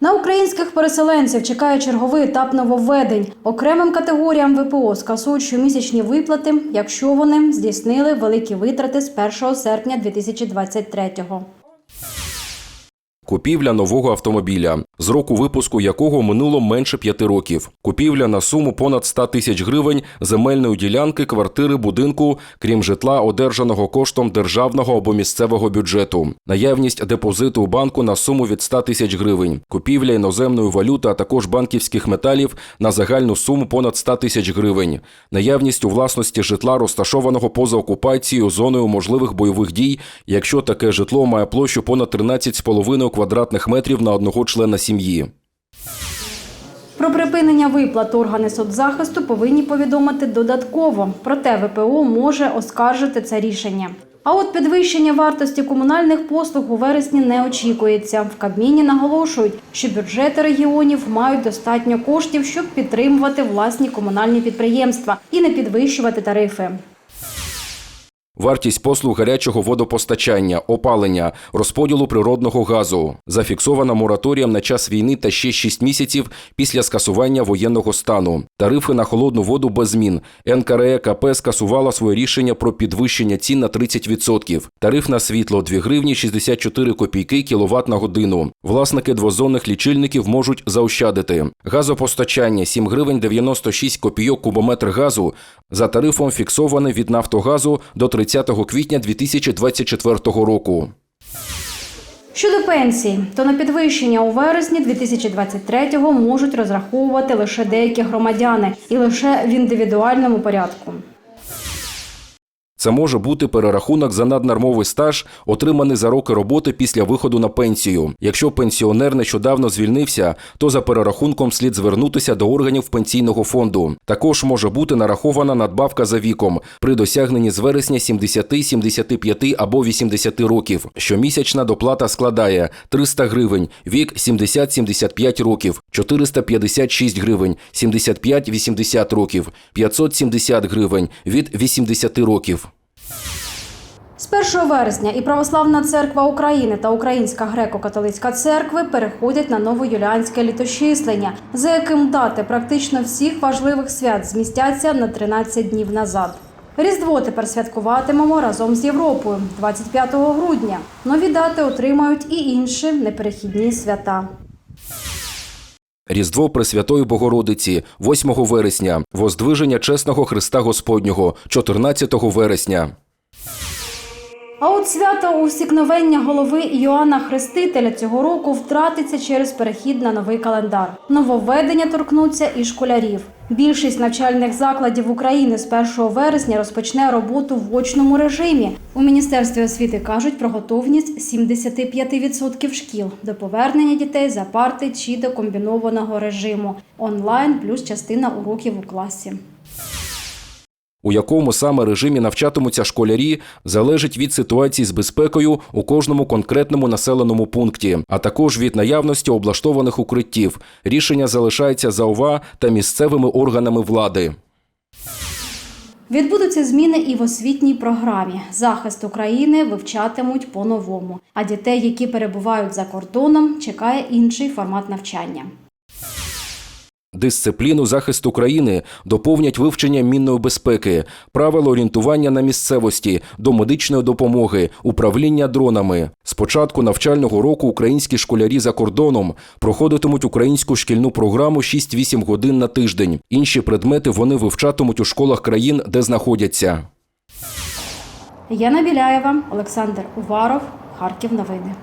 На українських переселенців чекає черговий етап нововведень. Окремим категоріям ВПО скасують щомісячні виплати, якщо вони здійснили великі витрати з 1 серпня 2023-го. Купівля нового автомобіля, з року випуску якого минуло менше п'яти років. Купівля на суму понад 100 тисяч гривень земельної ділянки, квартири, будинку, крім житла, одержаного коштом державного або місцевого бюджету. Наявність депозиту у банку на суму від 100 тисяч гривень. Купівля іноземної валюти, а також банківських металів на загальну суму понад 100 тисяч гривень. Наявність у власності житла, розташованого поза окупацією зоною можливих бойових дій, якщо таке житло має площу понад 13,5 квадратних метрів на одного члена сім'ї. Про припинення виплат органи соцзахисту повинні повідомити додатково. Проте ВПО може оскаржити це рішення. А от підвищення вартості комунальних послуг у вересні не очікується. В Кабміні наголошують, що бюджети регіонів мають достатньо коштів, щоб підтримувати власні комунальні підприємства і не підвищувати тарифи. Вартість послуг гарячого водопостачання, опалення, розподілу природного газу зафіксована мораторієм на час війни та ще 6 місяців після скасування воєнного стану. Тарифи на холодну воду без змін. НКРЕ КП скасувала своє рішення про підвищення цін на 30%. Тариф на світло 2 гривні 64 копійки кіловат на годину. Власники двозонних лічильників можуть заощадити. Газопостачання 7 гривень 96 копійок кубометр газу за тарифом фіксований від Нафтогазу до 30 квітня 2024 року. Щодо пенсій, то на підвищення у вересні 2023-го можуть розраховувати лише деякі громадяни і лише в індивідуальному порядку. Це може бути перерахунок за наднормовий стаж, отриманий за роки роботи після виходу на пенсію. Якщо пенсіонер нещодавно звільнився, то за перерахунком слід звернутися до органів пенсійного фонду. Також може бути нарахована надбавка за віком при досягненні з вересня 70, 75 або 80 років. Щомісячна доплата складає 300 гривень, вік 70-75 років, 456 гривень, 75-80 років, 570 гривень від 80 років. З 1 вересня і Православна церква України та Українська греко-католицька церкви переходять на новоюліанське літочислення, за яким дати практично всіх важливих свят змістяться на 13 днів назад. Різдво тепер святкуватимемо разом з Європою 25 грудня. Нові дати отримають і інші неперехідні свята. Різдво Пресвятої Богородиці 8 вересня, Воздвиження Чесного Христа Господнього 14 вересня. А от свято усікновення голови Іоанна Хрестителя цього року втратиться через перехід на новий календар. Нововведення торкнуться і школярів. Більшість навчальних закладів України з 1 вересня розпочне роботу в очному режимі. У міністерстві освіти кажуть про готовність 75% шкіл до повернення дітей за парти чи до комбінованого режиму онлайн плюс частина уроків у класі. У якому саме режимі навчатимуться школярі, залежить від ситуації з безпекою у кожному конкретному населеному пункті, а також від наявності облаштованих укриттів. Рішення залишається за ОВА та місцевими органами влади. Відбудуться зміни і в освітній програмі. Захист України вивчатимуть по-новому. А дітей, які перебувають за кордоном, чекає інший формат навчання. Дисципліну захисту країни доповнять вивчення мінної безпеки, правила орієнтування на місцевості, до медичної допомоги, управління дронами. З початку навчального року українські школярі за кордоном проходитимуть українську шкільну програму 6-8 годин на тиждень. Інші предмети вони вивчатимуть у школах країн, де знаходяться. Яна Біляєва, Олександр Уваров, Харків. Новини.